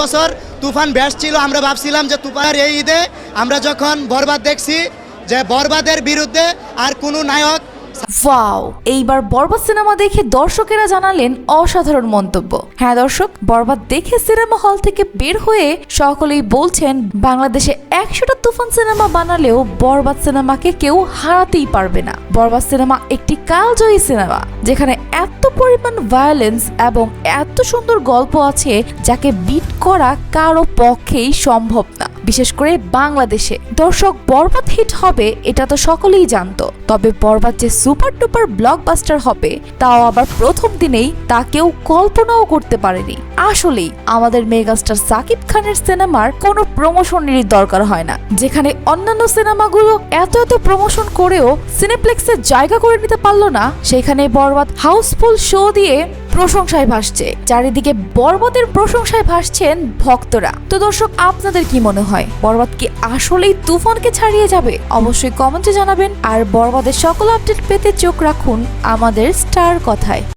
বছর তুফান ব্যাস ছিল, আমরা ভাবছিলাম যে তুফানের এই ঈদে আমরা যখন বরবাদ দেখছি যে বরবাদের বিরুদ্ধে আর কোনো নায়ক ওয়াও এইবার বরবাদ সিনেমা দেখে দর্শকেরা জানালেন অসাধারণ মন্তব্য। হ্যাঁ দর্শক, বরবাদ দেখে সিনেমা হল থেকে বের হয়ে সকলেই বলছেন, বাংলাদেশে একশোটা তুফান সিনেমা বানালেও বরবাদ সিনেমাকে কেউ হারাতেই পারবে না। বরবাদ সিনেমা একটি কালজয়ী সিনেমা, যেখানে এত পরিমাণ ভায়োলেন্স এবং এত সুন্দর গল্প আছে, যাকে বিট করা কারও পক্ষেই সম্ভব না। বিশেষ করে বাংলাদেশে। দর্শক, বরবাদ হিট হবে, এটা তো সকলেই জানতো। তবে বরবাদ যে সুপার ডুপার ব্লকবাস্টার হবে, তাও আবার প্রথম দিনেই তা কেউ কল্পনাও করতে পারেনি। আসলেই, আমাদের মেগাস্টার সাকিব খানের সিনেমার কোনো প্রমোশনেরই দরকার হয় না। যেখানে অন্যান্য সিনেমাগুলো এত এত প্রমোশন করেও সিনেপ্লেক্সের জায়গা করে নিতে পারল না, সেখানে বরবাদ হাউসফুল শো দিয়ে প্রশংসায় ভাসছে। চারিদিকে বরবাদের প্রশংসায় ভাসছেন ভক্তরা। তো দর্শক, আপনাদের কি মনে হয় বরবাদ কি আসলেই তুফানকে ছাড়িয়ে যাবে? অবশ্যই কমেন্টে জানাবেন। আর বরবাদের সকল আপডেট পেতে চোখ রাখুন আমাদের স্টার কথায়।